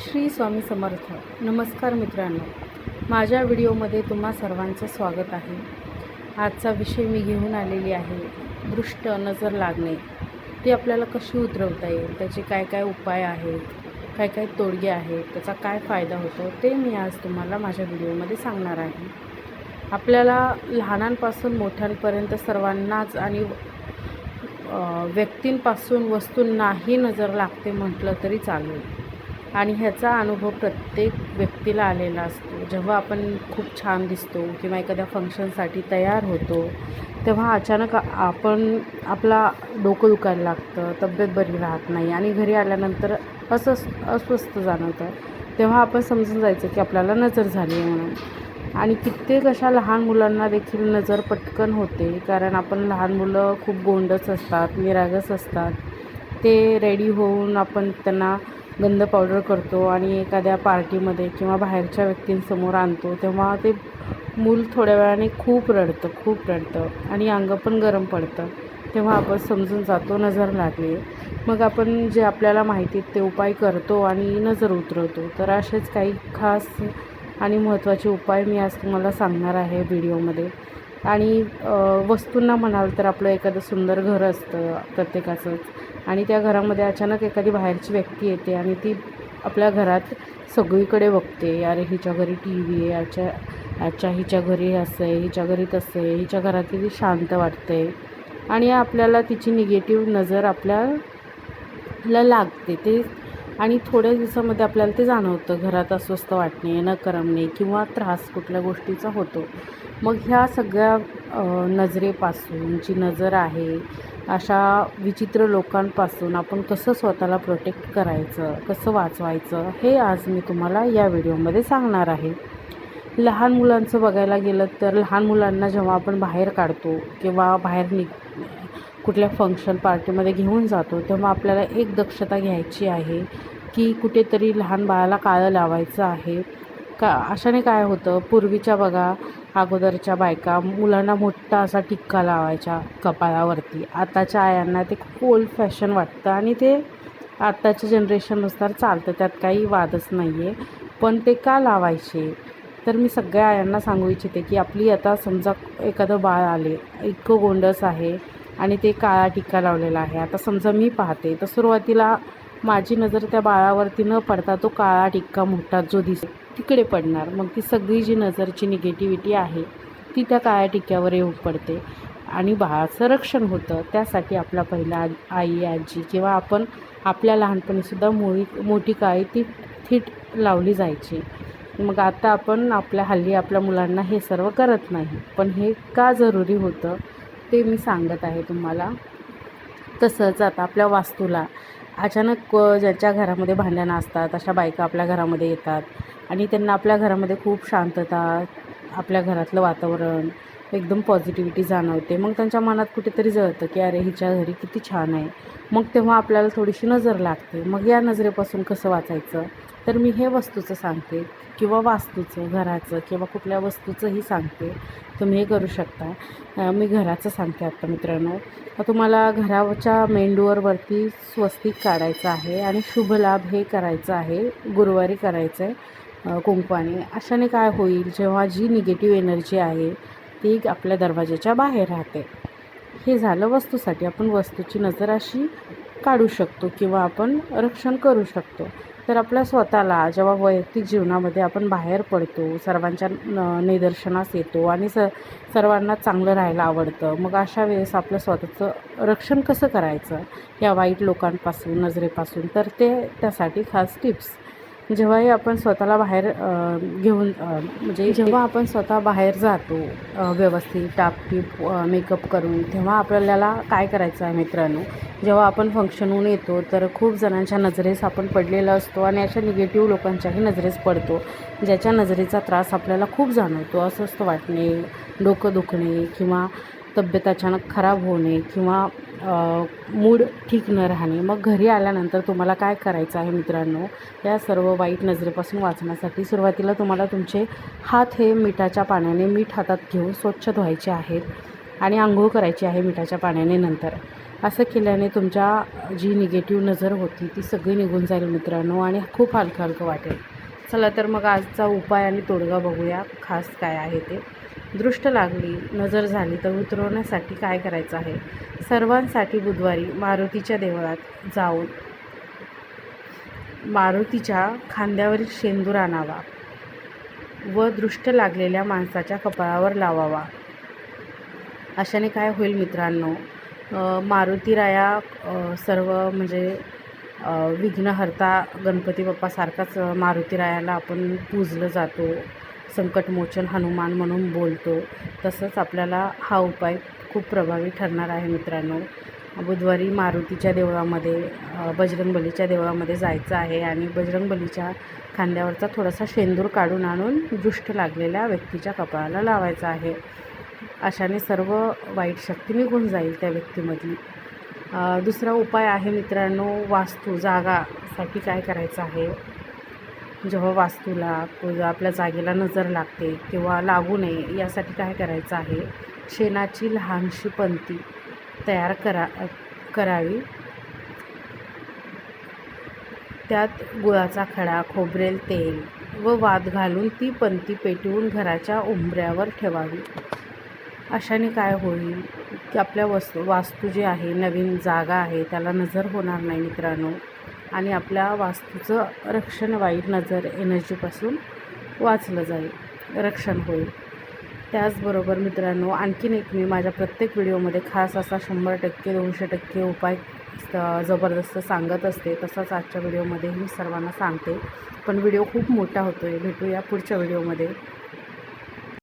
श्री स्वामी समर्थ. नमस्कार मित्रांनो. माझ्या व्हिडिओमध्ये तुम्हा सर्वांचं स्वागत आहे. आजचा विषय मी घेऊन आलेली आहे दृष्ट नजर लागणे. ती आपल्याला कशी उतरवता येईल? त्याचे काय काय उपाय आहेत? काय काय तोडगे आहेत? त्याचा काय फायदा होतो? ते मी आज तुम्हाला माझ्या व्हिडिओमध्ये सांगणार आहे. आपल्याला लहानांपासून मोठ्यांपर्यंत सर्वांनाच आणि व्यक्तींपासून वस्तूंनाही नजर लागते म्हटलं तरी चालेल. आणि ह्याचा अनुभव प्रत्येक व्यक्तीला आलेला असतो. जेव्हा आपण खूप छान दिसतो किंवा एखाद्या फंक्शनसाठी तयार होतो तेव्हा अचानक आपण आपला डोकं दुखायला लागतं तब्येत बरी राहत नाही आणि घरी आल्यानंतर असं अस्वस्थ जाणवतं. तेव्हा आपण समजून जायचं की आपल्याला नजर झाली आहे म्हणून. आणि कित्येक अशा लहान मुलांना देखील नजर पटकन होते कारण आपण लहान मुलं खूप गोंडस असतात निरागस असतात. ते रेडी होऊन आपण त्यांना गंध पावडर करतो आणि एखाद्या पार्टीमध्ये किंवा बाहेरच्या व्यक्तींसमोर आणतो तेव्हा ते मूल थोड्या वेळाने खूप रडतं खूप रडतं आणि अंग पण गरम पडतं. तेव्हा आपण समजून जातो नजर लागली. मग आपण जे आपल्याला माहिती आहेत ते उपाय करतो आणि नजर उतरवतो. तर असेच काही खास आणि महत्त्वाचे उपाय मी आज तुम्हाला सांगणार आहे व्हिडिओमध्ये. आणि वस्तूंना म्हणाल तर आपलं एखादं सुंदर घर असतं प्रत्येकाचंच. आणि त्या घरामध्ये अचानक एखादी बाहेरची व्यक्ती येते आणि ती आपल्या घरात सगळीकडे बघते. अरे हिच्या घरी टी व्ही आहे याच्या याच्या हिच्या घरी असं आहे हिच्या घरी तसं आहे हिच्या घरात ती शांत वाटते. आणि आपल्याला तिची निगेटिव्ह नजर आपल्याला लागते. ते आणि थोड्या दिवसामध्ये आपल्याला ते जाणवतं घरात अस्वस्थ वाटणे न करमणे किंवा त्रास कुठल्या गोष्टीचा होतो. मग ह्या सगळ्या नजरेपासून जी नजर आहे अशा विचित्र लोकांपासून आपण कसं स्वतःला प्रोटेक्ट करायचं कसं वाचवायचं हे आज मी तुम्हाला या व्हिडिओमध्ये सांगणार आहे. लहान मुलांचं बघायला गेलं तर लहान मुलांना जेव्हा आपण बाहेर काढतो किंवा बाहेर निघ कुठल्या फंक्शन पार्टीमध्ये घेऊन जातो तेव्हा आपल्याला एक दक्षता घ्यायची आहे की कुठेतरी लहान बाळाला काळं लावायचं आहे. का अशाने काय होतं? पूर्वीच्या बघा अगोदरच्या बायका मुलांना मोठा असा टिक्का लावायच्या कपाळावरती. आताच्या आयांना ते खूप ओल्ड फॅशन वाटतं आणि ते आत्ताच्या जनरेशननुसार चालतं त्यात काही वादच नाही आहे पण ते का लावायचे? तर मी सगळ्या आयांना सांगू इच्छिते की आपली आता समजा एखादं बाळ आले इतकं गोंडस आहे आणि ते काळा टिक्का लावलेला आहे. आता समजा मी पाहते तर सुरुवातीला माझी नजर त्या बाळावरती न पडता तो काळा टिक्का मोठा जो दिसेल तिकडे पडणार. मग ती सगळी जी नजरची निगेटिव्हिटी आहे ती त्या काळ्या टिक्क्यावर येऊन पडते. आणि बाळाचं रक्षण होतं त्यासाठी आपला पहिला आ- आई आजी किंवा आपण आपल्या लहानपणीसुद्धा मोळी मोठी काळी ती थीट लावली जायची. मग आता आपण आपल्या हल्ली आपल्या मुलांना हे सर्व करत नाही. पण हे का जरुरी होतं ते मी सांगत आहे तुम्हाला. तसंच आता आपल्या वास्तूला अचानक ज्यांच्या घरामध्ये भांडणं असतात अशा बायका आपल्या घरामध्ये येतात आणि त्यांना आपल्या घरामध्ये खूप शांतता आपल्या घरातलं वातावरण एकदम पॉझिटिव्हिटी जाणवते. मग त्यांच्या मनात कुठेतरी जळतं की अरे हिच्या घरी किती छान आहे. मग तेव्हा आपल्याला थोडीशी नजर लागते. मग या नजरेपासून कसं वाचायचं? तर मी हे वस्तूचं सांगते किंवा वास्तूचं घराचं किंवा कुठल्या वस्तूचंही सांगते. तुम्ही हे करू शकता. मी घराचं सांगते आत्ता मित्रांनो. तुम्हाला घराच्या मेंडूवरवरती स्वस्तिक काढायचं आहे आणि शुभ लाभ हे करायचं आहे. गुरुवारी करायचं आहे कुंकवाने अशाने काय होईल? जेव्हा जी निगेटिव्ह एनर्जी आहे ती आपल्या दरवाजाच्या बाहेर राहते. हे झालं वस्तूसाठी आपण वस्तूची नजर अशी काढू शकतो किंवा आपण रक्षण करू शकतो. तर आपल्या स्वतःला जेव्हा वैयक्तिक जीवनामध्ये आपण बाहेर पडतो सर्वांच्या न- निदर्शनास येतो आणि स सर्वांना चांगलं राहायला आवडतं मग अशा वेळेस आपलं स्वतःचं रक्षण कसं करायचं? या वाईट लोकांपासून नजरेपासून तर ते त्यासाठी खास टिप्स. जेव्हाही आपण स्वतःला बाहेर घेऊन म्हणजे जेव्हा आपण स्वतः बाहेर जातो व्यवस्थित टापटीप मेकअप करून तेव्हा आपल्याला काय करायचं आहे मित्रांनो? जेव्हा आपण फंक्शनहून येतो तर खूप जणांच्या नजरेस आपण पडलेला असतो आणि अशा निगेटिव्ह लोकांच्याही नजरेस पडतो ज्याच्या नजरेचा त्रास आपल्याला खूप जाणवतो. अस्वस्थ वाटणे डोकं दुखणे किंवा तब्येत अचानक खराब होणे किंवा मूड ठीक न राहणे मग घरी आल्यानंतर तुम्हाला काय करायचं आहे मित्रांनो? या सर्व वाईट नजरेपासून वाचण्यासाठी सुरुवातीला तुम्हाला तुमचे हात हे मिठाच्या पाण्याने मीठ हातात घेऊन स्वच्छ धुवायचे आहेत आणि आंघोळ करायची आहे मिठाच्या पाण्याने नंतर. असं केल्याने तुमच्या जी निगेटिव्ह नजर होती ती सगळी निघून जाईल मित्रांनो आणि खूप हलकं हलकं वाटेल. चला तर मग आजचा उपाय आणि तोडगा बघूया खास काय आहे ते. दृष्ट लागली नजर झाली तर उतरवण्यासाठी काय करायचं आहे? सर्वांसाठी बुधवारी मारुतीच्या देवळात जाऊन मारुतीच्या खांद्यावरील शेंदूर आणावा व दृष्ट लागलेल्या माणसाच्या कपाळावर लावावा. अशाने काय होईल मित्रांनो? मारुतीराया सर्व म्हणजे विघ्नहर्ता गणपती बाप्पासारखाच मारुतीरायाला आपण पूजलं जातो. संकटमोचन हनुमान म्हणून बोलतो. तसंच आपल्याला हा उपाय खूप प्रभावी ठरणार आहे मित्रांनो. बुधवारी मारुतीच्या देवळामध्ये बजरंगबलीच्या देवळामध्ये जायचं आहे आणि बजरंगबलीच्या खांद्यावरचा थोडासा शेंदूर काढून आणून दृष्ट लागलेल्या व्यक्तीच्या कपाळाला लावायचा आहे. अशाने सर्व वाईट शक्ती निघून जाईल त्या व्यक्तीमधली. दुसरा उपाय आहे मित्रांनो वास्तू जागासाठी काय करायचं आहे? जेव्हा वास्तूला किंवा आपल्या जागेला नजर लागते किंवा लागू नये यासाठी काय करायचं आहे? शेणाची लहानशी पंती तयार करा करावी. त्यात गुळाचा खडा खोबरेल तेल व वात घालून ती पंती पेटवून घराच्या उंबऱ्यावर ठेवावी. अशाने काय होईल? की आपल्या वस्तू वास्तू जे आहे नवीन जागा आहे त्याला नजर होणार नाही मित्रांनो. आणि आपल्या वास्तूचं रक्षण वाईट नजर एनर्जीपासून वाचलं जाईल. रक्षण होईल. त्याचबरोबर मित्रांनो आणखीन एक मी माझ्या प्रत्येक व्हिडिओमध्ये खास असा शंभर टक्के दोनशे टक्के उपाय जबरदस्त सांगत असते. तसंच आजच्या व्हिडिओमध्ये मी सर्वांना सांगते. पण व्हिडिओ खूप मोठा होतो आहे भेटूया पुढच्या व्हिडिओमध्ये.